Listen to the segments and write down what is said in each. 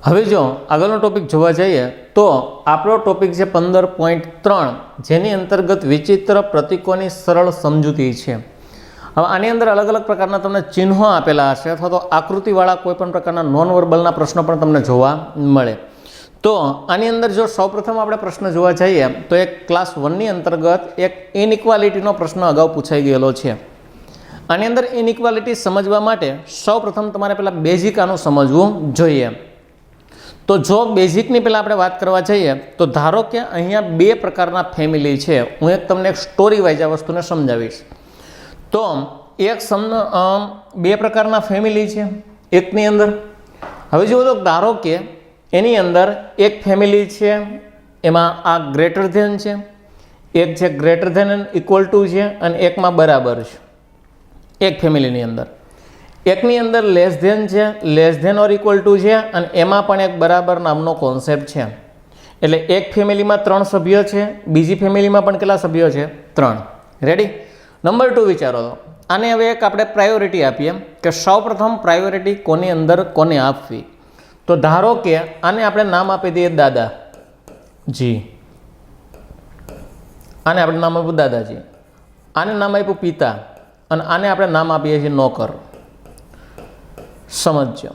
હવે જો આગળનો ટોપિક જોવા જઈએ, તો આપણો ટોપિક છે પંદર પોઈન્ટ ત્રણ, જેની અંતર્ગત વિચિત્ર પ્રતીકોની સરળ સમજૂતી છે. હવે આની અંદર અલગ અલગ પ્રકારના તમને ચિહ્નો આપેલા હશે, અથવા તો આકૃતિવાળા કોઈપણ પ્રકારના નોન વર્બલના પ્રશ્નો પણ તમને જોવા મળે. તો આની અંદર જો સૌપ્રથમ આપણે પ્રશ્ન જોવા જઈએ, તો એક ક્લાસ વનની અંતર્ગત એક ઇનઇક્વાલિટીનો પ્રશ્ન અગાઉ પૂછાઈ ગયેલો છે. આની અંદર ઇનઇક્વાલિટી સમજવા માટે સૌપ્રથમ તમારે પહેલાં બેઝિક આનું સમજવું જોઈએ. તો જો બેઝિકની પહેલાં આપણે વાત કરવા જઈએ, તો ધારો કે અહીંયા બે પ્રકારના ફેમિલી છે. હું એક તમને એક સ્ટોરી વાઇઝ આ વસ્તુને સમજાવીશ. તો એક સમ બે પ્રકારના ફેમિલી છે. એકની અંદર, હવે જુઓ તો ધારો કે એની અંદર એક ફેમિલી છે, એમાં આ ગ્રેટર ધેન છે, એક છે greater than and equal to છે, અને એકમાં બરાબર છે. એક ફેમિલીની અંદર. એકની અંદર લેસ ધેન છે less than or equal to છે, અને એમાં પણ એક બરાબર નામનો કોન્સેપ્ટ છે. એટલે એક ફેમિલીમાં ત્રણ સભ્યો છે, બીજી ફેમિલીમાં પણ કેટલા સભ્યો છે? ત્રણ. રેડી નંબર ટુ વિચારો તો. આને હવે એક આપણે પ્રાયોરિટી આપીએ કે સૌપ્રથમ પ્રાયોરિટી કોની અંદર કોને આપવી? તો ધારો કે આને આપણે નામ આપી દઈએ દાદા. જી. આને આપણે નામ આપ્યું દાદાજી. આને નામ આપ્યું પિતા. અને આને આપણે નામ આપીએ છીએ નોકર. સમજજો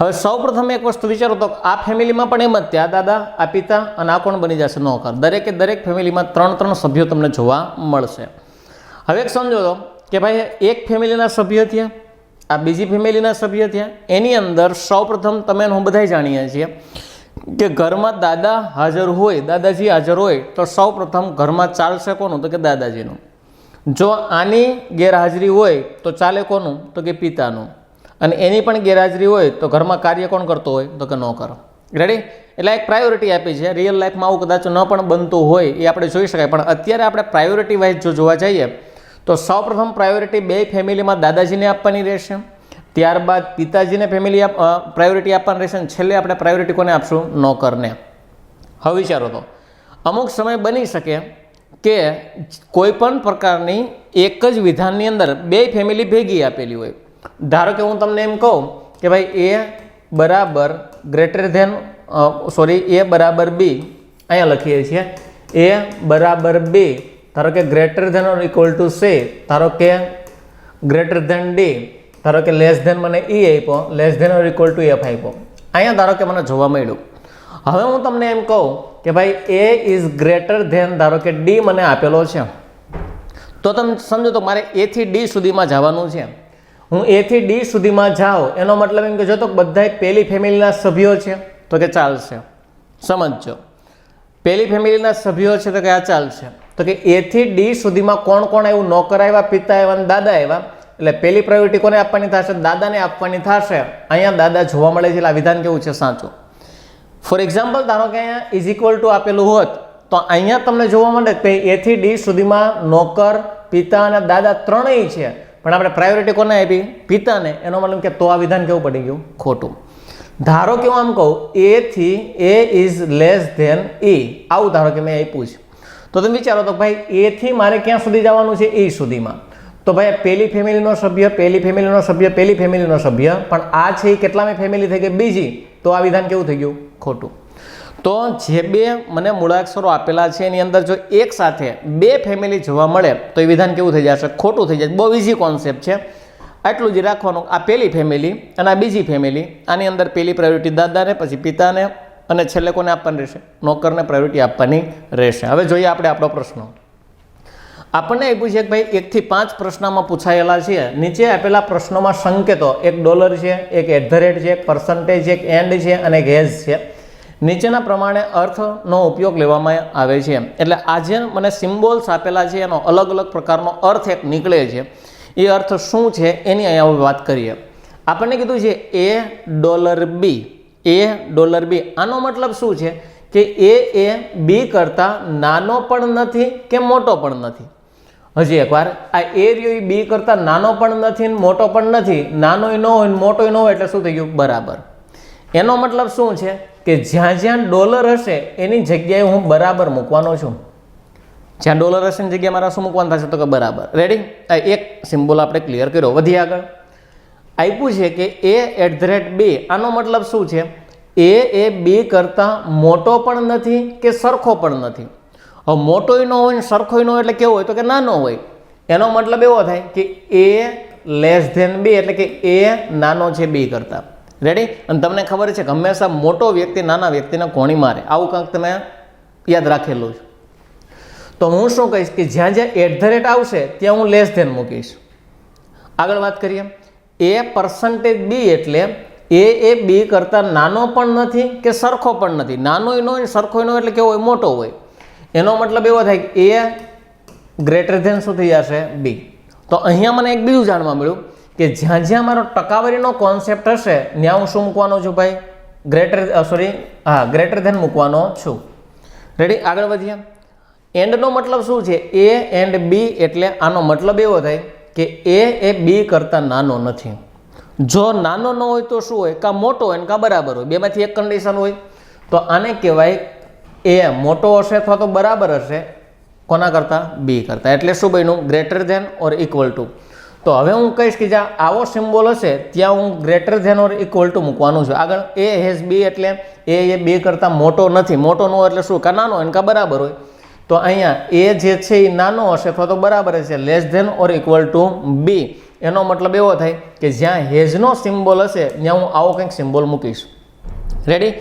હવે સૌપ્રથમ એક વસ્તુ વિચારો તો આ ફેમિલીમાં પણ એમ જ ત્યાં દાદા, આ પિતા અને આ કોણ બની જશે નોકર? દરેકે દરેક ફેમિલીમાં ત્રણ ત્રણ સભ્યો તમને જોવા મળશે. હવે એક સમજો તો કે ભાઈ એક ફેમિલીના સભ્ય થયા, આ બીજી ફેમિલીના સભ્ય થયા, એની અંદર સૌપ્રથમ તમે હું બધા જાણીએ છીએ કે ઘરમાં દાદા હાજર હોય, દાદાજી હાજર હોય, તો સૌપ્રથમ ઘરમાં ચાલશે કોનું? તો કે દાદાજીનું. જો આની ગેરહાજરી હોય, તો ચાલે કોનું? તો કે પિતાનું. અને એની પણ ગેરહાજરી હોય તો ઘરમાં કાર્ય કોણ કરતો હોય? તો કે ન કરો. રેડી એટલે એક પ્રાયોરિટી આપી છે. રિયલ લાઈફમાં આવું કદાચ ન પણ બનતું હોય એ આપણે જોઈ શકાય. પણ અત્યારે આપણે પ્રાયોરિટી વાઇઝ જો જોવા જઈએ, તો સૌપ્રથમ પ્રાયોરિટી બે ફેમિલીમાં દાદાજીને આપવાની રહેશે. ત્યારબાદ પિતાજીને ફેમિલી પ્રાયોરિટી આપવાની રહેશે અને છેલ્લે આપણે પ્રાયોરિટી કોને આપશું? નોકરને. હવે વિચારો તો. અમુક સમય બની શકે કે કોઈ પણ પ્રકારની એક જ વિધાનની અંદર બે ફેમિલી ભેગી આપેલી હોય. ધારો કે હું તમને એમ કહું કે ભાઈ એ બરાબર ગ્રેટર ધેન સોરી એ બરાબર બી, અહીંયા લખીએ છીએ એ બરાબર બી, ધારો કે greater than or equal to C ધારો કે ગ્રેટર ધેન ડી ધારો કે લેસ ધેન મને ઈ આપ્યો less than or equal to F આપ્યો. અહીંયા ધારો કે મને જોવા મળ્યું. હવે હું તમને એમ કહું કે ભાઈ એ ઇઝ ગ્રેટર ધેન ધારો કે ડી મને આપેલો છે. તો તમે સમજો તો મારે એથી ડી સુધીમાં જવાનું છે. હું એથી ડી સુધીમાં જાઉં, એનો મતલબ એમ કે જો તો બધાય પહેલી ફેમિલીના સભ્યો છે, તો કે ચાલશે. સમજજો. પહેલી ફેમિલીના સભ્યો છે, તો કે આ ચાલશે. તો કે એથી ડી સુધીમાં કોણ કોણ આવ્યું? નોકર આવ્યા, પિતા આવ્યા અને દાદા આવ્યા. એટલે પહેલી પ્રાયોરિટી કોને આપવાની થશે? દાદાને આપવાની થશે. અહીંયા દાદા જોવા મળે છે, એટલે આ વિધાન કેવું છે? સાચું. ફોર એક્ઝામ્પલ ધારો કે અહીંયા ઇઝ ઇક્વલ ટુ આપેલું હોત, તો અહીંયા તમને જોવા મળે કે એથી ડી સુધીમાં નોકર, પિતા અને દાદા ત્રણેય છે. પણ આપણે પ્રાયોરિટી કોને આપી? પિતાને. એનો મતલબ કે તો આ વિધાન કેવું પડી ગયું? ખોટું. ધારો કે હું આમ કહું એ થી A is less than A આવું ધારો કે મેં આપ્યું છે. તો તમે વિચારો તો ભાઈ એ થી મારે ક્યાં સુધી જવાનું છે? એ સુધીમાં. તો ભાઈ પહેલી ફેમિલીનો સભ્ય, પહેલી ફેમિલીનો સભ્ય, પહેલી ફેમિલીનો સભ્ય. પણ આ છે એ કેટલામી ફેમિલી થઈ ગઈ? બીજી. તો આ વિધાન કેવું થઈ ગયું? ખોટું. તો જે બે મને મૂળાક્ષરો આપેલા છે, એની અંદર જો એક સાથે બે ફેમિલી જોવા મળે, તો એ વિધાન કેવું થઈ જશે? ખોટું થઈ જશે. બહુ ઇઝી કોન્સેપ્ટ છે. આટલું જ રાખવાનું. આ પહેલી ફેમિલી અને આ બીજી ફેમિલી આની અંદર પહેલી પ્રાયોરિટી દાદાને, પછી પિતાને અને છેલ્લે કોને આપવાની રહેશે? નોકરને પ્રાયોરિટી આપવાની રહેશે. હવે જોઈએ આપણે આપણો પ્રશ્ન. આપણને એ છે કે ભાઈ, એકથી પાંચ પ્રશ્નમાં પૂછાયેલા છે. નીચે આપેલા પ્રશ્નોમાં સંકેતો. એક ડોલર છે, એક એટ ધ રેટ છે, એક પર્સન્ટેજ એક એન્ડ છે, અને એક હેઝ છે. નીચેના પ્રમાણે અર્થનો ઉપયોગ લેવામાં આવે છે. એટલે આજે મને સિમ્બોલ્સ આપેલા છે, એનો અલગ અલગ પ્રકારનો અર્થ એક નીકળે છે. એ અર્થ શું છે એની અહીંયા વાત કરીએ. આપણને કીધું છે એ ડોલર બી એ ડોલર બી આનો મતલબ શું છે? કે એ એ બી કરતાં નાનો પણ નથી કે મોટો પણ નથી. હજી એકવાર, આ એ રહ્યો બી કરતાં નાનો પણ નથી ને મોટો પણ નથી. નાનોય ન હોય ને મોટોય ન હોય એટલે શું થઈ ગયું? બરાબર. એનો મતલબ શું છે? કે જ્યાં જ્યાં ડોલર હશે, એની જગ્યાએ હું બરાબર મૂકવાનો છું. જ્યાં ડોલર હશે, એની જગ્યાએ મારા શું મૂકવાનું થશે? તો કે બરાબર. રેડી એક સિમ્બોલ આપણે ક્લિયર કર્યો. વધી આગળ. આપ્યું છે કે એ એટ ધ રેટ બે આનો મતલબ શું છે? એ એ બી કરતાં મોટો પણ નથી કે સરખો પણ નથી. હવે મોટોય ન હોય ને સરખોય ન હોય એટલે કેવો હોય? તો કે નાનો હોય. એનો મતલબ એવો થાય કે એ લેસ ધેન બી એટલે કે એ નાનો છે બી કરતાં. રેડી અને તમને ખબર છે કે હંમેશા મોટો વ્યક્તિ નાના વ્યક્તિને કોણી મારે. આવું કંઈક તમે યાદ રાખેલું છે. તો હું શું કહીશ કે જ્યાં જ્યાં એટ ધ રેટ આવશે, ત્યાં હું લેસ ધેન મૂકીશ. આગળ વાત કરીએ. એ પર્સન્ટેજ બી એટલે એ એ બી કરતાં નાનો પણ નથી કે સરખો પણ નથી. નાનો એનો હોય સરખો એનો એટલે કેવો હોય? મોટો હોય. એનો મતલબ એવો થાય કે એ ગ્રેટર ધેન શું થઈ જશે? બી તો અહીંયા મને એક બીજું જાણવા મળ્યું. કે જ્યાં જ્યાં મારો ટકાવારીનો કોન્સેપ્ટ હશે, ત્યાં હું શું મૂકવાનો છું ભાઈ? ગ્રેટર સોરી હા ગ્રેટર ધેન મૂકવાનો છું. રેડી આગળ વધીએ. એન્ડનો મતલબ શું છે? એ એન્ડ બી એટલે આનો મતલબ એવો થાય કે એ એ બી કરતાં નાનો નથી. જો નાનો ન હોય તો શું હોય? કાં મોટો હોય કાં બરાબર હોય? બેમાંથી એક કન્ડિશન હોય. તો આને કહેવાય એ મોટો હશે અથવા તો બરાબર હશે. કોના કરતાં? બી કરતાં. એટલે શું બન્યું? Greater than or equal to તો હવે હું કહીશ કે જ્યાં આવો સિમ્બોલ હશે, ત્યાં હું greater than or equal to મૂકવાનું છું. આગળ એ હેઝ બી એટલે એ એ બે કરતાં મોટો નથી. મોટો ન એટલે શું? કાં નાનો એને કાં બરાબર હોય? તો અહીંયા એ જે છે એ નાનો હશે, અથવા તો બરાબર હશે. Less than or equal to B એનો મતલબ એવો થાય કે જ્યાં હેઝનો સિમ્બોલ હશે, ત્યાં હું આવો કંઈક સિમ્બોલ મૂકીશ. રેડી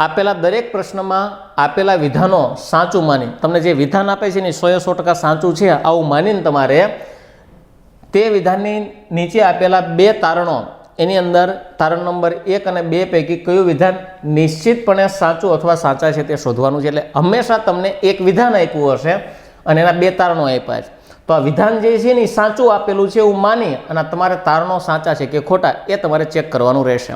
આપેલા દરેક પ્રશ્નમાં આપેલા વિધાનો સાચું માની. તમને જે વિધાન આપે છે ને સો સો ટકા સાચું છે, આવું માનીને તમારે તે વિધાનની નીચે આપેલા બે તારણો, એની અંદર તારણ નંબર એક અને બે પૈકી કયું વિધાન નિશ્ચિતપણે સાચું અથવા સાચા છે તે શોધવાનું છે. એટલે હંમેશા તમને એક વિધાન આપ્યું હશે અને એના બે તારણો આપ્યા છે. તો આ વિધાન જે છે ને સાચું આપેલું છે એવું માની અને તમારે તારણો સાચા છે કે ખોટા એ તમારે ચેક કરવાનું રહેશે.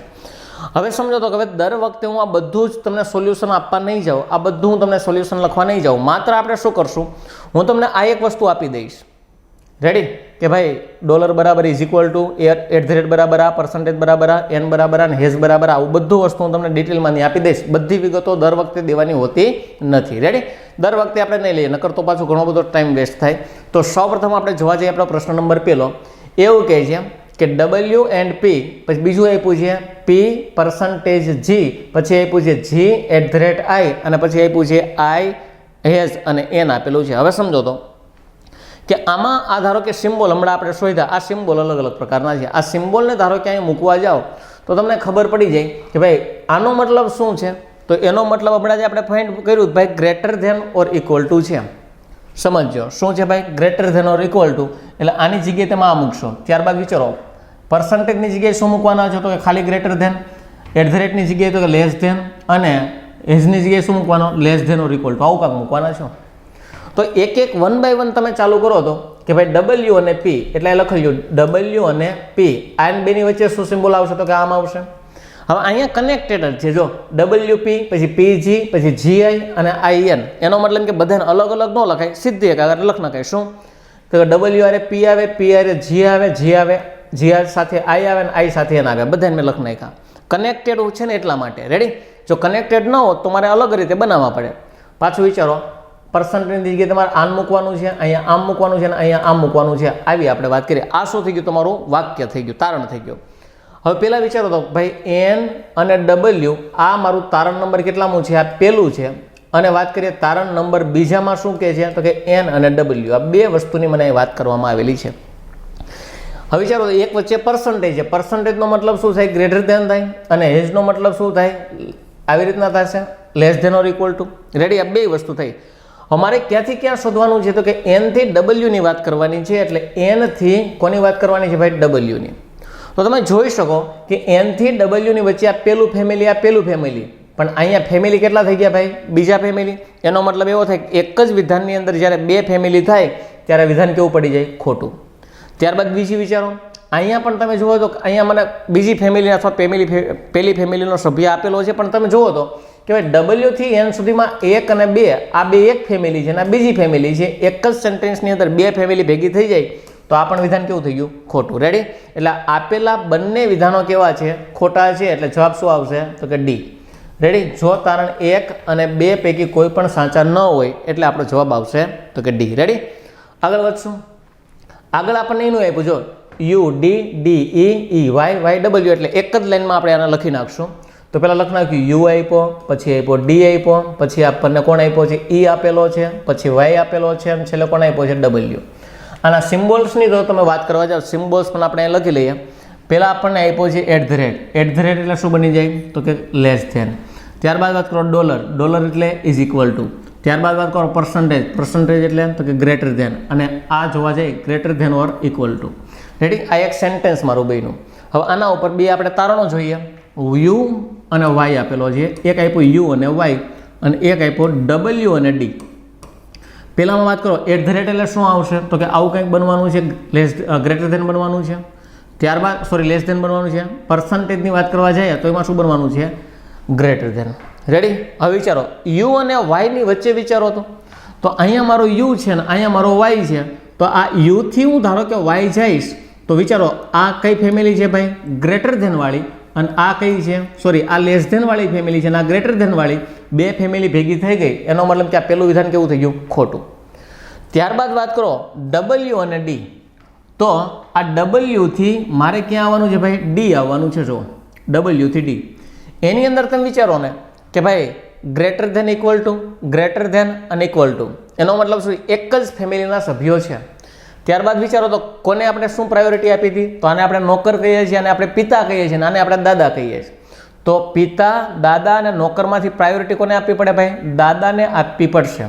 હવે સમજો તો કે હવે દર વખતે હું આ બધું જ તમને સોલ્યુશન આપવા નહીં જાઉં, આ બધું હું તમને સોલ્યુશન લખવા નહીં જાઉં. માત્ર આપણે શું કરશું? હું તમને આ એક વસ્તુ આપી દઈશ. રેડી કે ભાઈ ડોલર બરાબર is equal to at the rate બરાબર આ પર્સન્ટેજ બરાબર આ એન બરાબર આ હેઝ બરાબર આવું બધું વસ્તુ હું તમને ડિટેલમાં આપી દઈશ. બધી વિગતો દર વખતે દેવાની હોતી નથી. રેડી દર વખતે આપણે નહીં લઈએ, નકર તો પાછું ઘણો બધો ટાઈમ વેસ્ટ થાય. તો સૌપ્રથમ આપણે જોવા જઈએ આપણો પ્રશ્ન નંબર પહેલો એવું કહે છે કે ડબલ્યુ એન્ડ પી પછી બીજું આપ્યું છે પી પર્સન્ટેજ જી પછી આપ્યું છે G at the rate I અને પછી આપ્યું છે આઈ હેઝ અને એન આપેલું છે. હવે સમજો તો. કે આમાં આ ધારો કે સિમ્બોલ, હમણાં આપણે શોધ્યા, આ સિમ્બોલ અલગ અલગ પ્રકારના છે. આ સિમ્બોલને ધારો કે અહીં મૂકવા જાઓ, તો તમને ખબર પડી જાય કે ભાઈ, આનો મતલબ શું છે? તો એનો મતલબ હમણાં જે આપણે ફાઇન્ડ કર્યું, ભાઈ greater than or equal to છે. સમજો શું છે ભાઈ? Greater than or equal to એટલે આની જગ્યાએ તમે આ મૂકશો. ત્યારબાદ વિચારો પર્સન્ટેજની જગ્યાએ શું મૂકવાના છો? તો કે ખાલી ગ્રેટર ધેન એટ ધ રેટની જગ્યાએ તો કે લેસ ધેન અને એઝની જગ્યાએ શું મૂકવાનો? Less than or equal to આવું કાંક મૂકવાના છો? તો એક એક વન બાય વન તમે ચાલુ કરો તો, કે ભાઈ ડબલ્યુ અને પી એટલે લખી લો ડબલ્યુ અને પી આ બેની વચ્ચે શું સિમ્બોલ આવશે તો કે આમ આવશે? હવે અહીંયા કનેક્ટેડ છે, જો ડબલ્યુ પી પછી પીજી પછી જીઆઈ અને આઈએન એનો મતલબ કે બધાને અલગ અલગ ન લખાય, સીધી એક આગળ લખ નખાય શું? તો ડબલ્યુ આરે પી આવે પી આરે જી આવે જી આવે જી આર સાથે આઈ આવે ને આઈ સાથે એન આવે. બધાને મેં લખ નાખ્યા. કનેક્ટેડ છે ને એટલા માટે. રેડી જો કનેક્ટેડ ન હોત તો મારે અલગ રીતે બનાવવા પડે. પાછું વિચારો. પર્સન્ટેજની જગ્યાએ તમારે આમ મૂકવાનું છે, અહીંયા આમ મૂકવાનું છે અને અહીંયા આમ મૂકવાનું છે. આવી આપણે વાત કરીએ. આ શું થઈ ગયું? તમારું વાક્ય થઈ ગયું, તારણ થઈ ગયું. હવે પહેલાં વિચારો તો, ભાઈ એન અને ડબલ્યુ આ મારું તારણ નંબર કેટલામું છે? આ પહેલું છે. અને વાત કરીએ તારણ નંબર બીજામાં શું કહે છે? તો કે એન અને ડબલ્યુ આ બે વસ્તુની મને વાત કરવામાં આવેલી છે. હવે વિચારો એક વચ્ચે પર્સન્ટેજ છે. પર્સન્ટેજનો મતલબ શું થાય? ગ્રેટર ધેન થાય. અને હેજનો મતલબ શું થાય? આવી રીતના થશે. Less than or equal to ready આ બે વસ્તુ થઈ. અમારે ક્યાંથી ક્યાં શોધવાનું છે? તો કે એનથી ડબલ્યુની વાત કરવાની છે, એટલે એનથી કોની વાત કરવાની છે ભાઈ? ડબલ્યુની તો તમે જોઈ શકો કે એનથી ડબલ્યુની વચ્ચે આ પેલું ફેમિલી આ પેલું ફેમિલી પણ અહીંયા ફેમિલી કેટલા થઈ ગયા ભાઈ? બીજા ફેમિલી એનો મતલબ એવો થાય કે એક જ વિધાનની અંદર જ્યારે બે ફેમિલી થાય, ત્યારે વિધાન કેવું પડી જાય? ખોટું. ત્યારબાદ બીજી વિચારો. અહીંયા પણ તમે જુઓ તો અહીંયા મને બીજી ફેમિલી અથવા ફેમિલી પહેલી ફેમિલીનો સભ્ય આપેલો છે, પણ તમે જુઓ તો કે ભાઈ ડબલ્યુથી એન સુધીમાં એક અને બે, આ બે એક ફેમિલી છે અને આ બીજી ફેમિલી છે. એક જ સેન્ટેન્સની અંદર બે ફેમિલી ભેગી થઈ જાય, તો આ પણ વિધાન કેવું થઈ ગયું? ખોટું. રેડી એટલે આપેલા બંને વિધાનો કેવા છે? ખોટા છે, એટલે જવાબ શું આવશે? તો કે ડી રેડી જો તારણ એક અને બે પૈકી કોઈ પણ સાચા ન હોય, એટલે આપણો જવાબ આવશે, તો કે ડી રેડી આગળ વધશું. આગળ આપણને એનું આપ્યું, જો U D D E Y Y W એટલે એક જ લાઇનમાં આપણે આને લખી નાખશું. તો પહેલાં લખ નાખ્યું યુ આપ્યો, પછી આપ્યો ડી આપ્યો, પછી આપણને કોણ આપ્યો છે? ઈ આપેલો છે, પછી વાય આપેલો છે અને છેલ્લે કોણ આપ્યો છે? ડબલ્યુ. આના સિમ્બોલ્સની તો તમે વાત કરવા જાઓ, સિમ્બોલ્સ પણ આપણે લખી લઈએ. પહેલાં આપણને આપ્યો છે at the rate at the rate એટલે શું બની જાય? તો કે લેસ ધેન ત્યારબાદ વાત કરો ડોલર. ડોલર એટલે ઇઝ ઇક્વલ ટુ ત્યારબાદ વાત કરો પર્સન્ટેજ પર્સન્ટેજ એટલે તો કે ગ્રેટર ધેન અને આ જોવા જઈએ greater than or equal to ready આ એક સેન્ટેન્સ મારું બેનું હવે આના ઉપર બે આપણે તારણો જોઈએ. યુ અને વાય આપેલો છે. એક આપ્યો યુ અને વાય અને એક આપ્યો ડબલ્યુ અને ડી પહેલાંમાં વાત કરો એટ ધ રેટ એટલે શું આવશે? તો કે આવું કંઈક બનવાનું છે લેસ ગ્રેટર ધેન બનવાનું છે. ત્યારબાદ સોરી લેસ ધેન બનવાનું છે. પર્સન્ટેજની વાત કરવા જઈએ તો એમાં શું બનવાનું છે? ગ્રેટર ધેન રેડી હવે વિચારો, યુ અને વાયની વચ્ચે વિચારો તો. તો અહીંયા મારો યુ છે ને અહીંયા મારો વાય છે. તો આ યુથી હું ધારો કે વાય જઈશ, તો વિચારો, આ કઈ ફેમિલી છે ભાઈ? ગ્રેટર ધેન વાળી. અને આ કઈ છે? સોરી આ લેસ ધેનવાળી ફેમિલી છે અને આ ગ્રેટર ધેન વાળી બે ફેમિલી ભેગી થઈ ગઈ. એનો મતલબ કે આ પેલું વિધાન કેવું થઈ ગયું? ખોટું. ત્યારબાદ વાત કરો ડબલ્યુ અને ડી તો આ ડબલ્યુથી મારે ક્યાં આવવાનું છે ભાઈ? ડી આવવાનું છે જો ડબલ્યુથી ડી એની અંદર તમે વિચારો ને કે ભાઈ greater than equal to greater than અને ઇક્વલ ટુ એનો મતલબ શું? એક જ ફેમિલીના સભ્યો છે. ત્યારબાદ વિચારો તો કોને આપણે શું પ્રાયોરિટી આપી હતી? તો આને આપણે નોકર કહીએ છીએ અને આપણે પિતા કહીએ છીએ આને આપણે દાદા કહીએ છીએ. તો પિતા, દાદા અને નોકરમાંથી પ્રાયોરિટી કોને આપવી પડે ભાઈ? દાદાને આપવી પડશે.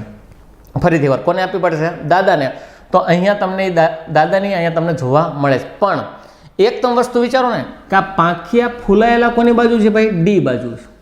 ફરીથી વાર કોને આપવી પડશે? દાદાને. તો અહીંયા તમને દાદાની અહીંયા તમને જોવા મળે છે. પણ એક તમે વસ્તુ વિચારો ને, કે આ પાંખિયા ફૂલાયેલા કોની બાજુ છે ભાઈ? ડી બાજુ છે.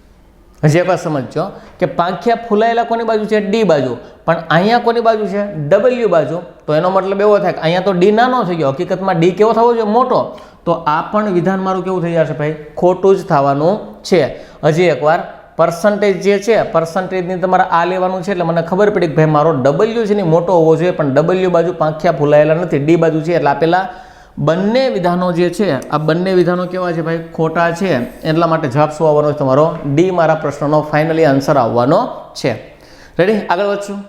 હજી એકવાર સમજજો કે પાંખિયા ફૂલાયેલા કોની બાજુ છે? ડી બાજુ. પણ અહીંયા કોની બાજુ છે? ડબલ્યુ બાજુ. તો એનો મતલબ એવો થાય કે અહીંયા તો ડી નાનો થઈ ગયો. હકીકતમાં ડી કેવો થવો જોઈએ? મોટો. તો આ પણ વિધાન મારું કેવું થઈ જશે ભાઈ? ખોટું જ થવાનું છે. હજી એકવાર પર્સન્ટેજ જે છે પર્સન્ટેજની તમારે આ લેવાનું છે એટલે મને ખબર પડી કે ભાઈ મારો ડબલ્યુ છે ને મોટો હોવો જોઈએ, પણ ડબલ્યુ બાજુ પાંખિયા ફૂલાયેલા નથી. ડી બાજુ છે એટલે આપેલા બંને વિધાનો જે છે, આ બંને વિધાનો કેવા છે ભાઈ? ખોટા છે. એટલા માટે જવાબ શું આવવાનો છે તમારો? ડી મારા પ્રશ્નનો ફાઇનલી આન્સર આવવાનો છે. રેડી આગળ વધશું.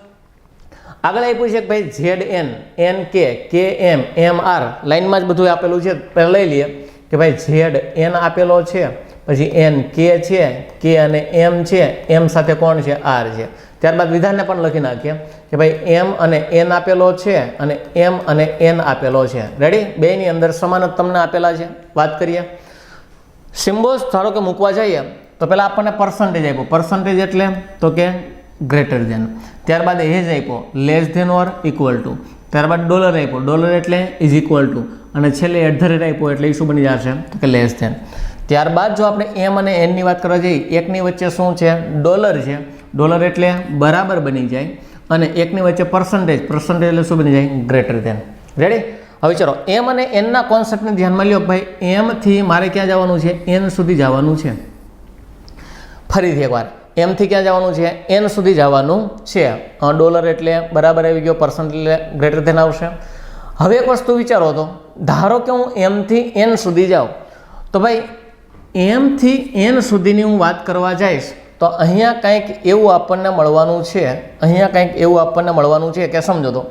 આગળ આપ્યું છે કે ભાઈ ઝેડ એન એન કે કે એમ એમ આર લાઇનમાં જ બધું આપેલું છે. પહેલાં લઈ લઈએ. કે ભાઈ ઝેડ એન આપેલો છે. પછી એન કે છે કે અને એમ છે. એમ સાથે કોણ છે? આર છે. ત્યારબાદ વિધાનને પણ લખી નાખીએ કે ભાઈ એમ અને એન આપેલો છે અને એમ અને એન આપેલો છે. રેડી બેની અંદર સમાન જ તમને આપેલા છે. વાત કરીએ. સિમ્બોલ્સ ધારો કે મૂકવા જઈએ, તો પહેલાં આપણને પર્સન્ટેજ આપ્યો. પર્સન્ટેજ એટલે તો કે ગ્રેટર ધેન ત્યારબાદ એજ આપ્યો. Less than or equal to ત્યારબાદ ડોલર આપ્યો. ડોલર એટલે ઇઝ ઇક્વલ ટુ અને છેલ્લે એટ ધ રેટ આપ્યો એટલે એ શું બની જશે? તો કે લેસ ધેન ત્યારબાદ જો આપણે એમ અને એનની વાત કરવા જઈએ, એકની વચ્ચે શું છે? ડોલર છે. ડોલર એટલે બરાબર બની જાય અને એકની વચ્ચે પર્સન્ટેજ પર્સન્ટેજ એટલે શું બની જાય? ગ્રેટર ધેન રેડી હવે ચાલો એમ અને એનના કોન્સેપ્ટને ધ્યાનમાં લ્યો ભાઈ. એમથી મારે ક્યાં જવાનું છે? એન સુધી જવાનું છે. ફરીથી એકવાર. એમથી ક્યાં જવાનું છે? એન સુધી જવાનું છે. ડોલર એટલે બરાબર આવી ગયો પર્સન્ટ એટલે ગ્રેટર ધેન આવશે. હવે એક વસ્તુ વિચારો તો. ધારો કે હું એમથી એન સુધી જાઉં. તો ભાઈ એમથી એન સુધીની હું વાત કરવા જઈશ. તો અહીંયા કંઈક એવું આપણને મળવાનું છે, અહીંયા કંઈક એવું આપણને મળવાનું છે કે સમજો તો.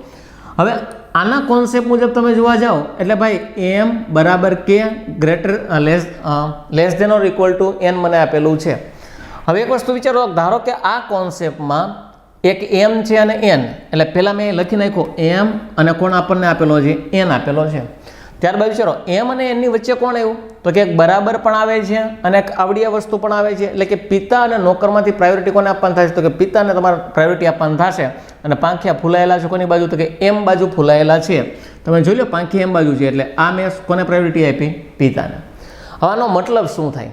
હવે આના કોન્સેપ્ટ મુજબ તમે જોવા જાઓ, એટલે ભાઈ એમ બરાબર કે greater less less than or equal to N મને આપેલું છે. હવે એક વસ્તુ વિચારો, ધારો કે આ કોન્સેપ્ટમાં એક એમ છે અને એન. એટલે પહેલાં મેં લખી નાખ્યું એમ અને કોણ આપણને આપેલો છે? એન આપેલો છે. ત્યારબાદ વિચારો, એમ અને એમની વચ્ચે કોણ આવ્યું? તો કે બરાબર પણ આવે છે અને એક આવડિયા વસ્તુ પણ આવે છે. એટલે કે પિતા અને નોકરમાંથી પ્રાયોરિટી કોને આપવાનું થશે? તો કે પિતાને તમારે પ્રાયોરિટી આપવાનું થશે. અને પાંખિયા ફૂલાયેલા છે કોની બાજુ? તો કે એમ બાજુ ફૂલાયેલા છે. તમે જોઈ લો પાંખી એમ બાજુ છે. એટલે આ મેં કોને પ્રાયોરિટી આપી? પિતાને. હવે આનો મતલબ શું થાય?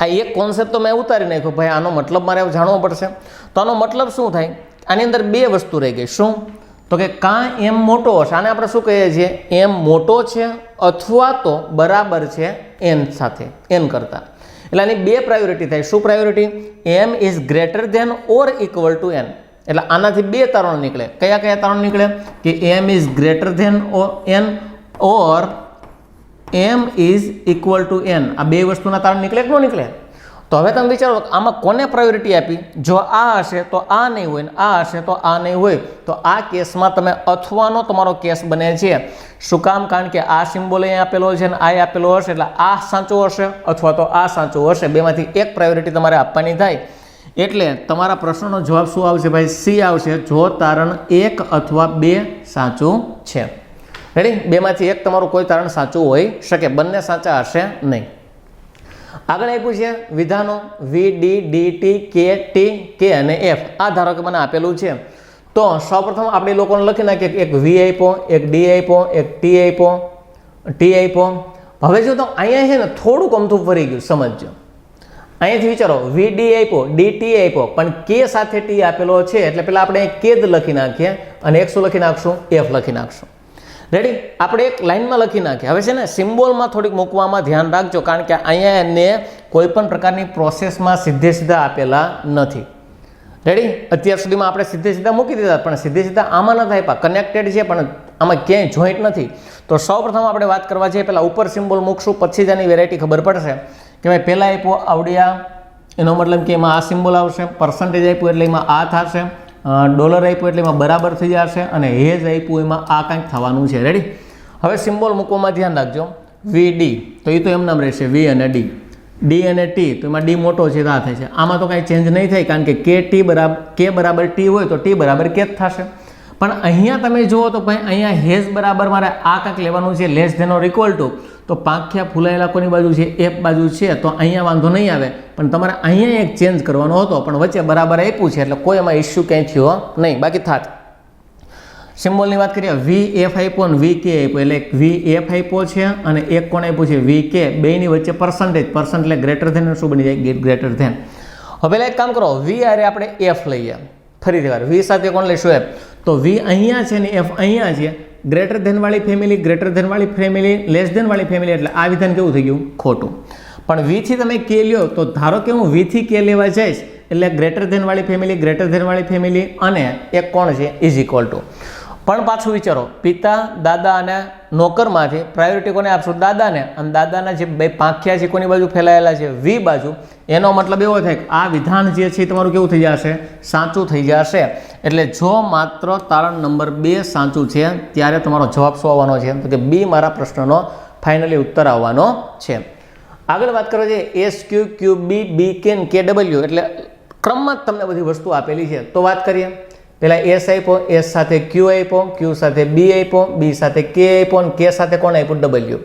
આ એક કોન્સેપ્ટ તો મેં ઉતારી નાખ્યો. ભાઈ, આનો મતલબ મારે જાણવો પડશે. તો આનો મતલબ શું થાય? આની અંદર બે વસ્તુ રહી ગઈ. શું? તો કે કાં એમ મોટો હશે? આને આપણે શું કહીએ છીએ? એમ મોટો છે અથવા તો બરાબર છે એન સાથે, એન કરતાં. એટલે આની બે પ્રાયોરિટી થાય. શું priority M is greater than or equal to N એટલે આનાથી બે તારણ નીકળે. કયા કયા તારણ નીકળે? કે M is greater than O N or M is equal to N આ બે વસ્તુના તારણ નીકળે કે ન નીકળે? તો હવે તમે વિચારો આમાં કોને પ્રાયોરિટી આપી? જો આ હશે તો આ નહીં હોય ને આ હશે તો આ નહીં હોય. તો આ કેસમાં તમે અથવાનો તમારો કેસ બને છે. શું કામ? કારણ કે આ સિમ્બોલ અહીં આપેલો છે ને આ આપેલો હશે એટલે આ સાચો હશે અથવા તો આ સાચો હશે. બેમાંથી એક પ્રાયોરિટી તમારે આપવાની થાય. એટલે તમારા પ્રશ્નનો જવાબ શું આવશે ભાઈ? સી આવશે. જો તારણ એક અથવા બે સાચું છે. રેડી બેમાંથી એક તમારું કોઈ તારણ સાચું હોઈ શકે. બંને સાચા હશે નહીં. આગળ આપ્યું છે વિધાનો V D D T K T K અને એફ આ ધારો કે મને આપેલું છે. તો સૌપ્રથમ આપણે લોકોને લખી નાખીએ એક વી આપ્યો, એક ડી આપ્યો, એક ટી આપ્યો ટી આપ્યો. હવે જો તો અહીંયા છે ને થોડુંક અમથું ફરી ગયું, સમજજો. અહીંયાથી વિચારો વી ડી આપ્યો ડી ટી આપ્યો, પણ કે સાથે ટી આપેલો છે, એટલે પહેલાં આપણે કે જ લખી નાખીએ અને એકસો લખી નાખશું? એફ લખી નાખશું. રેડી આપણે એક લાઇનમાં લખી નાખીએ. હવે છે ને, સિમ્બોલમાં થોડીક મૂકવામાં ધ્યાન રાખજો, કારણ કે અહીંયા એને કોઈ પણ પ્રકારની પ્રોસેસમાં સીધે સીધા આપેલા નથી. રેડી અત્યાર સુધીમાં આપણે સીધે સીધા મૂકી દીધા, પણ સીધે સીધા આમાં નથી આપ્યા કનેક્ટેડ છે, પણ આમાં ક્યાંય જોઈન્ટ નથી. તો સૌપ્રથમ આપણે વાત કરવા જઈએ, પહેલાં ઉપર સિમ્બોલ મૂકશું, પછી જ એની વેરાયટી ખબર પડશે. કે ભાઈ પહેલાં આપ્યો આવડિયા, એનો મતલબ કે એમાં આ સિમ્બોલ આવશે પર્સન્ટેજ આપ્યું એટલે એમાં આ થશે. ડોલર આપ્યું એટલે એમાં બરાબર થઈ જશે અને હેજ આપ્યું, એમાં આ કાંઈક થવાનું છે. રેડી હવે સિમ્બોલ મૂકવામાં ધ્યાન રાખજો. વી ડી તો એ તો એમ નામ રહેશે વી અને ડી ડી અને ટી તો એમાં ડી મોટો છે આ થાય છે. આમાં તો કાંઈ ચેન્જ નહીં થાય, કારણ કે કે ટી બરાબર કે બરાબર ટી હોય તો ટી બરાબર કે જ થશે. પણ અહીંયા તમે જુઓ તો ભાઈ, અહીંયા હેઝ બરાબર મારે આ કાંઈક લેવાનું છે લેસ ધેન ઇક્વલ ટુ તો પાંખ્યા ફૂલાયેલા કોની બાજુ છે? એફ બાજુ છે, તો અહીંયા વાંધો નહીં આવે. પણ તમારે અહીંયા એક ચેન્જ કરવાનો હતો, પણ વચ્ચે બરાબર આપ્યું છે, એટલે કોઈ એમાં ઇસ્યુ ક્યાંય થયો નહીં. બાકી થાત. સિમ્બોલની વાત કરીએ વી એફ આઈપો અને વી કે આપ્યો, એટલે વી એફ આપ્યો છે અને એક કોણ આપ્યું છે? વી કે બેની વચ્ચે પર્સન્ટેજ પર્સન્ટ એટલે ગ્રેટર ધેન શું બની જાય? ગ્રેટર ધેન હવે એક કામ કરો, વી આરે આપણે એફ લઈએ. ફરીથી વાર વી સાથે કોણ લઈશું એફ? તો વી અહીંયા છે ને એફ અહીંયા છે. ગ્રેટર ધેનવાળી ફેમિલી ગ્રેટર ધેનવાળી ફેમિલી લેસ ધેનવાળી ફેમિલી એટલે આ વિધાન કેવું થઈ ગયું? ખોટું. પણ વીથી તમે કે લ્યો, તો ધારો કે હું વીથી કે લેવા જઈશ, એટલે ગ્રેટર ધેનવાળી ફેમિલી ગ્રેટર ધેનવાળી ફેમિલી અને એક કોણ છે? ઇઝ ઇક્વલ ટુ પણ પાછું વિચારો, પિતા, દાદા અને નોકરમાંથી પ્રાયોરિટી કોને આપશો? દાદાને. અને દાદાના જે બે પાંખ્યા છે, કોની બાજુ ફેલાયેલા છે? વી બાજુ. એનો મતલબ એવો થાય કે આ વિધાન જે છે તમારું કેવું થઈ જશે? સાચું થઈ જશે. એટલે જો માત્ર તારણ નંબર બે સાચું છે, ત્યારે તમારો જવાબ શું આવવાનો છે? તો કે બી મારા પ્રશ્નનો ફાઇનલી ઉત્તર આવવાનો છે. આગળ વાત કરો છે S Q Q B B can કે ડબલ્યુ એટલે ક્રમમાં જ તમને બધી વસ્તુ આપેલી છે. તો વાત કરીએ. પહેલાં એસ આપ્યો એસ સાથે ક્યુ આપ્યો ક્યુ સાથે બી આપ્યો બી સાથે કે આપ્યો અને કે સાથે કોણ આપ્યું ડબલ્યુ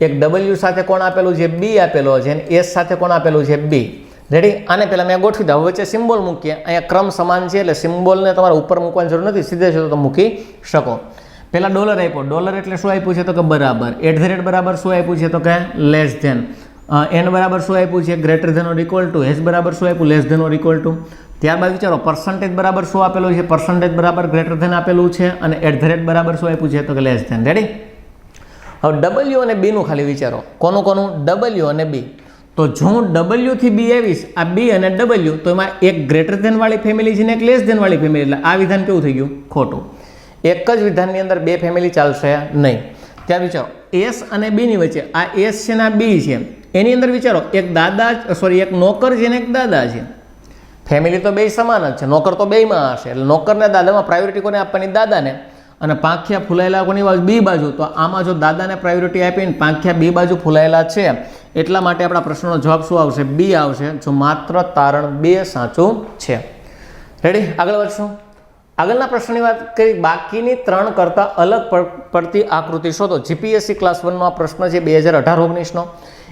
એક ડબલ્યુ સાથે કોણ આપેલું છે? બી આપેલો છે અને એસ સાથે કોણ આપેલું છે? બી રેડી આને પહેલાં મેં ગોઠવી દઉં. વચ્ચે સિમ્બોલ મૂકીએ. અહીંયા ક્રમ સમાન છે એટલે સિમ્બોલને તમારે ઉપર મૂકવાની જરૂર નથી. સીધે સીધો તમે મૂકી શકો. પહેલાં ડોલર આપ્યો ડોલર એટલે શું આપ્યું છે? તો કે બરાબર. એટ ધ રેટ બરાબર શું આપ્યું છે? તો કે લેસ ધેન એન બરાબર શું આપ્યું છે? Greater than or equal to S બરાબર શું આપ્યું less than or equal to ત્યારબાદ વિચારો પર્સન્ટેજ બરાબર શું આપેલું છે? પર્સન્ટેજ બરાબર ગ્રેટર ધેન આપેલું છે અને એટ ધ રેટ બરાબર શું આપ્યું છે? તો કે લેસ ધેન રેડી હવે ડબલ્યુ અને બીનું ખાલી વિચારો. કોનું કોનું? ડબલ્યુ અને બી તો જો હું ડબલ્યુથી બી આવીશ, આ બી અને ડબલ્યુ તો એમાં એક ગ્રેટર ધેનવાળી ફેમિલી છે ને એક લેસ ધેનવાળી ફેમિલી એટલે આ વિધાન કેવું થઈ ગયું? ખોટું. એક જ વિધાનની અંદર બે ફેમિલી ચાલશે નહીં. ત્યાં વિચારો એસ અને બીની વચ્ચે આ એસ છે ને આ બી છે. એની અંદર વિચારો, એક દાદા સોરી એક નોકર છે ને એક દાદા છે. ફેમિલી તો બે સમાન જ છે, નોકર તો બેયમાં હશે. એટલે નોકરને દાદામાં પ્રાયોરિટી કોને આપવાની? દાદાને. અને પાંખિયા ફૂલાયેલા કોની બાજુ? બી બાજુ. તો આમાં જો દાદાને પ્રાયોરિટી આપીને પાંખિયા બી બાજુ ફૂલાયેલા છે, એટલા માટે આપણા પ્રશ્નનો જવાબ શું આવશે? બી આવશે, જો માત્ર તારણ બે સાચું છે. રેડી આગળ વધશું. આગળના પ્રશ્નની વાત કરી. બાકીની ત્રણ કરતાં અલગ પડતી આકૃતિ શોધો. જીપીએસસી ક્લાસ વનનો આ પ્રશ્ન છે, બે હજાર અઢાર ઓગણીસનો.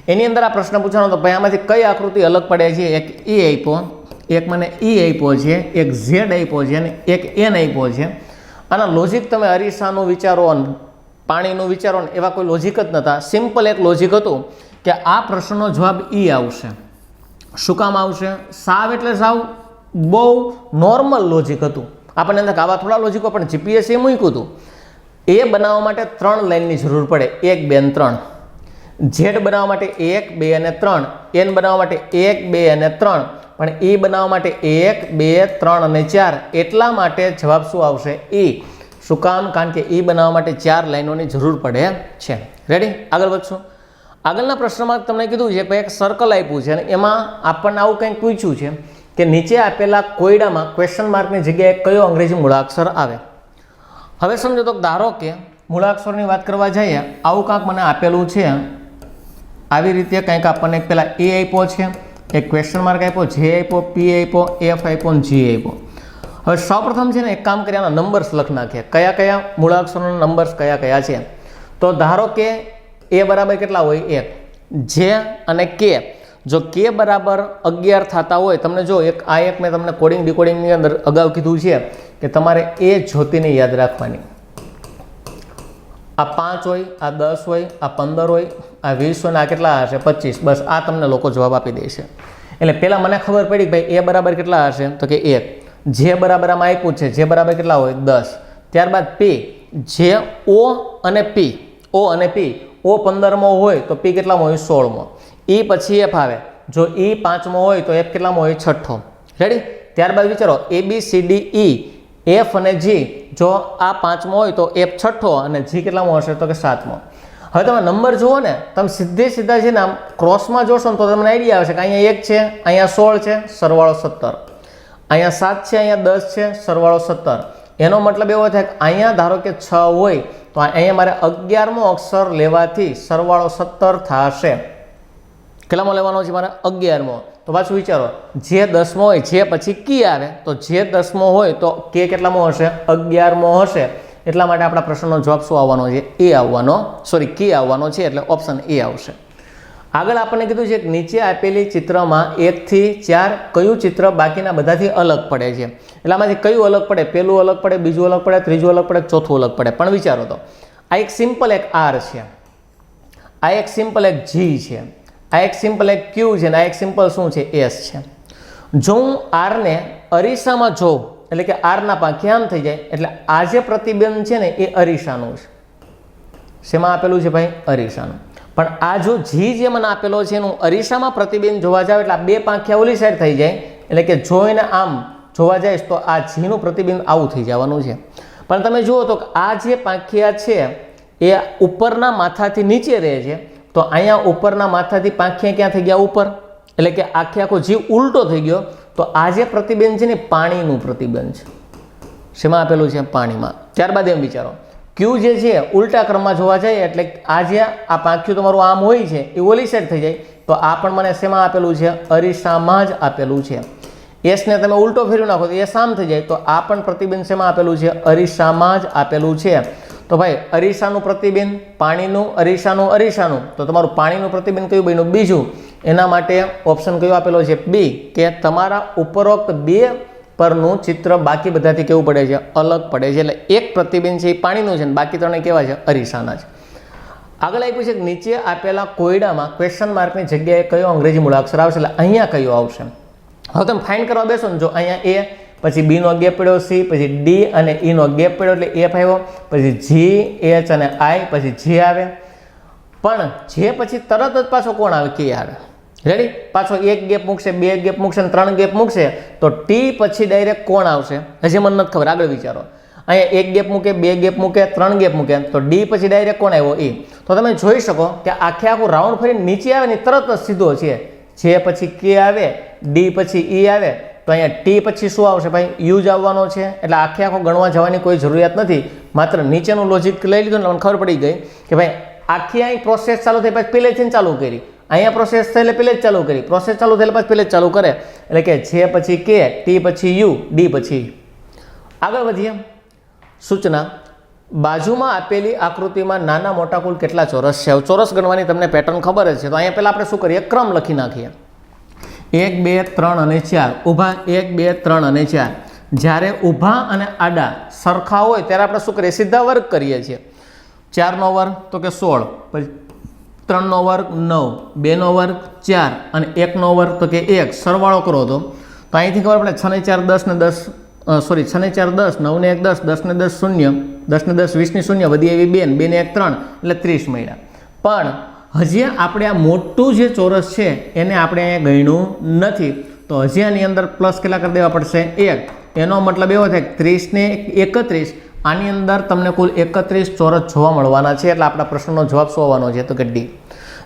એની અંદર આ પ્રશ્ન પૂછવાનો તો ભાઈ આમાંથી કઈ આકૃતિ અલગ પડે છે? એક એ આપ્યો. એક મને ઈ આપ્યો છે, એક ઝેડ આપ્યો છે અને એક એન આપ્યો છે. આના લોજિક તમે અરીસાનું વિચારો પાણીનું વિચારો ને એવા કોઈ લોજિક જ નહોતા સિમ્પલ એક લોજિક હતું કે આ પ્રશ્નનો જવાબ ઈ આવશે. શું કામ આવશે? સાવ એટલે સાવ બહુ નોર્મલ લોજિક હતું. આપણને અંદર આવા થોડા લોજિકો પણ જીપીએસ એ મૂક્યું હતું. એ બનાવવા માટે ત્રણ લાઇનની જરૂર પડે. એક, બે અને ત્રણ. ઝેડ બનાવવા માટે એક, બે અને ત્રણ. એન બનાવવા માટે એક, બે અને ત્રણ. પણ એ બનાવવા માટે એક, બે, ત્રણ અને ચાર એટલા માટે જવાબ શું આવશે? એ. શું કામ? કારણ કે એ બનાવવા માટે ચાર લાઈનોની જરૂર પડે છે. રેડી આગળ વધશું. આગળના પ્રશ્નમાં તમને કીધું છે કે એક સર્કલ આપ્યું છે અને એમાં આપણને આવું કંઈક પૂછ્યું છે કે નીચે આપેલા કોયડામાં ક્વેશ્ચન માર્કની જગ્યાએ કયો અંગ્રેજી મૂળાક્ષર આવે? હવે સમજો તો ધારો કે મૂળાક્ષરની વાત કરવા જઈએ, આવું કાંક મને આપેલું છે. આવી રીતે કંઈક આપણને પહેલાં એ આપ્યો છે. એક ક્વેશ્ચન માર્ક આપ્યો જે આપ્યો પી આપ્યો એફ આપ્યો અને જી આપ્યો. હવે સૌપ્રથમ છે ને એક કામ કર્યાના નંબર્સ લખ નાખીએ. કયા કયા મૂળાક્ષરોના નંબર્સ કયા કયા છે? તો ધારો કે એ બરાબર કેટલા હોય? એક. જે અને કે જો કે બરાબર અગિયાર થતા હોય, તમને જો એક, આ એક મેં તમને કોડિંગ ડિકોડિંગની અંદર અગાઉ કીધું છે કે તમારે એ જ્યોતિને યાદ રાખવાની. આ પાંચ હોય, આ દસ હોય, આ પંદર હોય, આ વીસ હોય આ કેટલા હશે? પચીસ. બસ આ તમને લોકો જવાબ આપી દેશે એટલે પહેલાં મને ખબર પડી કે ભાઈ એ બરાબર કેટલા હશે? તો કે એક. જે બરાબર આમાં આપ્યું છે, જે બરાબર કેટલા હોય? દસ. ત્યારબાદ પી જે ઓ અને પી ઓ અને પી ઓ પંદરમો હોય તો પી કેટલામાં હોય? સોળમો. ઈ પછી એફ આવે. જો ઈ પાંચમો હોય તો એફ કેટલામાં હોય? છઠ્ઠો. રેડી ત્યારબાદ વિચારો A B C D E F અને જી. જો આ પાંચમો હોય તો એફ છઠ્ઠો અને જી કેટલામો હશે તો કે સાતમો. હવે તમે નંબર જુઓ ને, તમે સીધે સીધા છે ને આમ ક્રોસમાં જોશો ને તો તમને આઈડિયા આવશે કે અહીંયા એક છે, અહીંયા સોળ છે, સરવાળો સત્તર. અહીંયા સાત છે, અહીંયા દસ છે, સરવાળો સત્તર. એનો મતલબ એવો થાય કે અહીંયા ધારો કે છ હોય, તો અહીંયા મારે અગિયારમો અક્ષર લેવાથી સરવાળો સત્તર થશે. કેટલામો લેવાનો છે મારે? અગિયારમો. તો પાછું વિચારો, જે દસમો હોય, જે પછી કી આવે તો જે દસમો હોય, તો કે કેટલામો હશે? અગિયારમો હશે. એટલા માટે આપણા પ્રશ્નનો જવાબ શું આવવાનો છે? એ આવવાનો સોરી કી આવવાનો છે, એટલે ઓપ્શન એ આવશે. આગળ આપણને કીધું છે કે નીચે આપેલી ચિત્રમાં એકથી ચાર કયું ચિત્ર બાકીના બધાથી અલગ પડે છે? એટલામાંથી કયું અલગ પડે? પહેલું અલગ પડે, બીજું અલગ પડે, ત્રીજું અલગ પડે, ચોથું અલગ પડે. પણ વિચારો તો. આ એક સિમ્પલ એક આર છે. આ એક સિમ્પલ એક જી છે. આ એક સિમ્પલ એક ક્યુ છે અને આ એક સિમ્પલ શું છે? એસ છે. જો હું આરને અરીસામાં જોઉં, એટલે કે આરના પાંખે આમ થઈ જાય, એટલે આ જે પ્રતિબિંબ છે ને એ અરીસાનું છે. શેમાં આપેલું છે ભાઈ? અરીસાનું. પણ આ જો જી જે મને આપેલો છે એનું અરીસામાં પ્રતિબિંબ જોવા જાવ, એટલે આ બે પાંખિયા ઓલી સાઈડ થઈ જાય, એટલે કે જોઈને આમ જોવા જઈશ તો આ જીનું પ્રતિબિંબ આવું થઈ જવાનું છે. પણ તમે જુઓ તો આ જે પાંખિયા છે, એ ઉપરના માથાથી નીચે રહે છે તો અહીંયા ઉપરના માથાથી પાંખિયા ક્યાં થઈ ગયા? ઉપર. એટલે કે આખે આખો જીવ ઉલટો થઈ ગયો. તો આ જે પ્રતિબિંબ છે ને પાણીનું પ્રતિબિંબ છે. શેમાં આપેલું છે? પાણીમાં. ત્યારબાદ એમ વિચારો. ક્યુ જે છે ઉલટા ક્રમમાં જોવા જાય, એટલે આ જે આ પાંખ્યું તમારું આમ હોય છે, એ ઓલી સાઈડ થઈ જાય. તો આ પણ મને શેમાં આપેલું છે? અરીસામાં જ આપેલું છે. એસને તમે ઉલટો ફેરવી નાખો તો એ સામ થઈ જાય. તો આ પણ પ્રતિબિંબ શેમાં આપેલું છે? અરીસામાં જ આપેલું છે. તો ભાઈ, અરીસાનું પ્રતિબિંબ, પાણીનું, અરીસાનું અરીસાનું. તો તમારું પાણીનું પ્રતિબિંબ કયું બન્યું? બીજું, એના માટે ઓપ્શન કયો આપેલો છે? બી કે તમારા ઉપરોક્ત બે પરનું ચિત્ર બાકી બધાથી કેવું પડે છે? અલગ પડે છે. એટલે એક પ્રતિબિંબ છે એ પાણીનું છે ને બાકી ત્રણે કેવા છે? અરીસાના છે. આગળ આપ્યું છે કે નીચે આપેલા કોયડામાં ક્વેશ્ચન માર્કની જગ્યાએ કયો અંગ્રેજી મૂળાક્ષર આવશે? એટલે અહીંયા કયો આવશે. હવે તમે ફાઇન કરવા બેસો ને જો અહીંયા એ પછી બીનો ગેપ પડ્યો સી પછી ડી અને ઈનો ગેપ પડ્યો એટલે એફ આવ્યો. પછી જી એચ અને આઈ પછી જી આવે. પણ જે પછી તરત જ પાછો કોણ આવે? કે આવે. રેડી પાછો એક ગેપ મૂકશે, બે ગેપ મૂકશે અને ત્રણ ગેપ મૂકશે, તો ટી પછી ડાયરેક્ટ કોણ આવશે? હજી મને નથી ખબર, આગળ વિચારો. અહીંયા એક ગેપ મૂકે, બે ગેપ મૂકે, ત્રણ ગેપ મૂકે, તો ડી પછી ડાયરેક્ટ કોણ આવ્યો? એ તો તમે જોઈ શકો કે આખે આખું રાઉન્ડ ફરીને નીચે આવે ને તરત જ સીધો છે. જે પછી કે આવે ડી પછી ઈ આવે તો અહીંયા ટી પછી શું આવશે ભાઈ? યુ જ આવવાનો છે. એટલે આખે આખો ગણવા જવાની કોઈ જરૂરિયાત નથી. માત્ર નીચેનું લોજિક લઈ લીધું ને મને ખબર પડી ગઈ કે ભાઈ આખી અહીં પ્રોસેસ ચાલુ થઈ, પછી પહેલેથી ચાલુ કરી. અહીંયા પ્રોસેસ થઈ એટલે પહેલે જ ચાલુ કરી. પ્રોસેસ ચાલુ થઈ પછી પહેલે જ ચાલુ કરે. એટલે કે જે પછી કે ટી પછી યુ ડી પછી. આગળ વધીએ. સૂચના. બાજુમાં આપેલી આકૃતિમાં નાના મોટા કુલ કેટલા ચોરસ છે? ચોરસ ગણવાની તમને પેટર્ન ખબર જ છે. તો અહીંયા પહેલાં આપણે શું કરીએ? ક્રમ લખી નાખીએ. એક, બે, ત્રણ અને ચાર. ઊભા, એક, બે, ત્રણ અને ચાર. જ્યારે ઊભા અને આડા સરખા હોય ત્યારે આપણે શું કરીએ? સીધા વર્ગ કરીએ છીએ. ચારનો વર્ગ તો કે સોળ. પછી ત્રણનો વર્ગ નવ. બેનો વર્ગ ચાર અને એકનો વર્ગ તો કે એક. સરવાળો કરો તો. તો અહીંથી ખબર પડે છ ને ચાર દસ ને દસ સોરી છ ને ચાર દસ નવ ને એક દસ દસ ને દસ શૂન્ય, દસ ને દસ વીસની શૂન્ય વધી એવી બેન, બેને એક ત્રણ, એટલે ત્રીસ મળ્યા. પણ હજી આપણે આ મોટું જે ચોરસ છે, એને આપણે અહીંયા ગણ્યું નથી. તો હજી આની અંદર પ્લસ કેટલા કરી દેવા પડશે? એક. એનો મતલબ એવો થાય કે ત્રીસને એકત્રીસ, આની અંદર તમને કુલ એકત્રીસ ચોરસ જોવા મળવાના છે. એટલે આપણા પ્રશ્નનો જવાબ શું છે? તો કે ડી.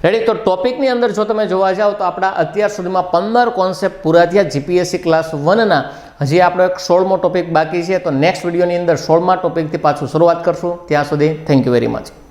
રેડી તો ટોપિકની અંદર જો તમે જોવા જાઓ, તો આપણા અત્યાર સુધીમાં પંદર કોન્સેપ્ટ પૂરા થયા જીપીએસસી ક્લાસ વનના હજી આપણો એક સોળમો ટોપિક બાકી છે. તો નેક્સ્ટ વિડીયોની અંદર સોળમા ટોપિકથી પાછું શરૂઆત કરશું. ત્યાં સુધી થેન્ક યુ વેરી મચ